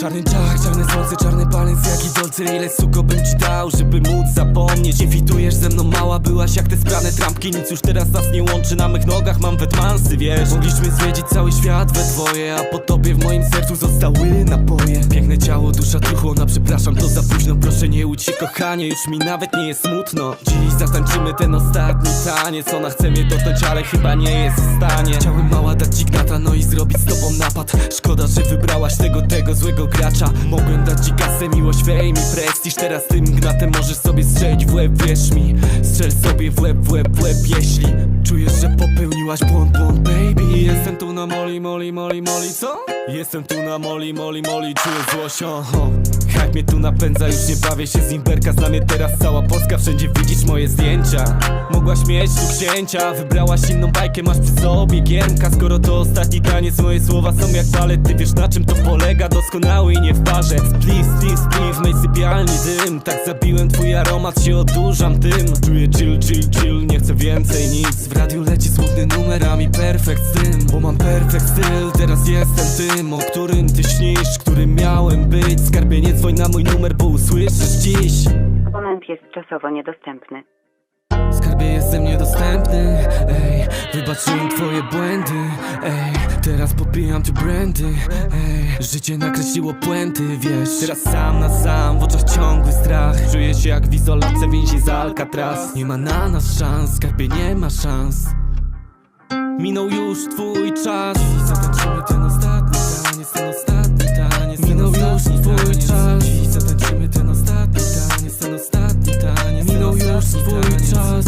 Czarny czach, czarne słońce, czarny palec jak i dolce Ile suko bym ci dał, żeby móc zapomnieć? Nie fitujesz ze mną, mała byłaś jak te sprane trampki. Nic już teraz nas nie łączy, na mych nogach mam wetmansy, wiesz. Mogliśmy zwiedzić cały świat we dwoje A po tobie w moim sercu zostały napoje. Piękne ciało, dusza truchłona, przepraszam to za późno. Proszę nie łudź się kochanie, już mi nawet nie jest smutno. Dziś zatańczymy ten ostatni taniec. Ona chce mnie dotknąć, ale chyba nie jest w stanie. Chciałem mała dać ci gnata, no i zrobić z tobą napad. Szkoda, że wybrałaś tego, tego złego gracza. Mogłem dać ci kasę, miłość, fame i prestiż. Teraz tym gnatem możesz sobie strzelić w łeb, wierz mi Strzel sobie w łeb, w łeb, w łeb, jeśli Czujesz, że popełniłaś błąd, błąd, baby Jestem tu na moli, moli, moli, moli, co? Jestem tu na moli, moli, moli, czuję złość, oho Hype mnie tu napędza, już nie bawię się z imperka Zna mnie teraz cała Polska, wszędzie widzisz moje zdjęcia. Mogłaś mieć tu księcia, wybrałaś inną bajkę Masz przy sobie giermka, skoro to ostatni taniec Moje słowa są jak balet, ty wiesz na czym to polega? Doskonały i nie w parze. Split, split, split, w mej sypialni dym. Tak zabiłem twój aromat, się odurzam tym. Czuję chill, chill, chill, więcej nic. W radiu leci smutny numer, a mi perfekt z tym Bo mam perfekt styl, teraz jestem tym O którym ty śnisz, którym miałem być. Skarbie nie dzwoń na mój numer, bo usłyszysz dziś. Abonent jest czasowo niedostępny. Skarbie jestem niedostępny, ej Wybaczyłem twoje błędy, ej Teraz popijam tu brandy, ej Życie nakreśliło puenty, wiesz. Teraz sam na sam, w oczach ciągły strach. Czuję się jak w izolatce więzień z Alcatraz. Nie ma na nas szans, skarbie nie ma szans. Minął już twój czas. Dziś zatańczymy ten ostatni taniec, ten ostatni taniec Minął już twój czas. Dziś zatańczymy ten ostatni taniec, ten ostatni taniec Minął już twój czas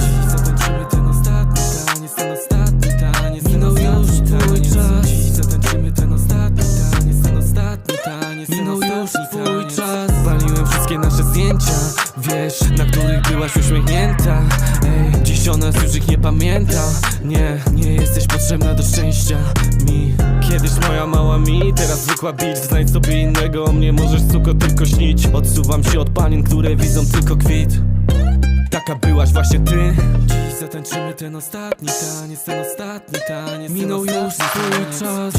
zdjęcia Wiesz, na których byłaś uśmiechnięta. Ej, dziś o nas już ich nie pamięta. Nie, nie jesteś potrzebna do szczęścia mi. Kiedyś moja mała mi, teraz zwykła bitch. Znajdź sobie innego, o mnie możesz suko tylko śnić. Odsuwam się od panien, które widzą tylko kwit. Taka byłaś właśnie ty. Dziś zatańczymy ten ostatni taniec, ten ostatni taniec Minął już twój czas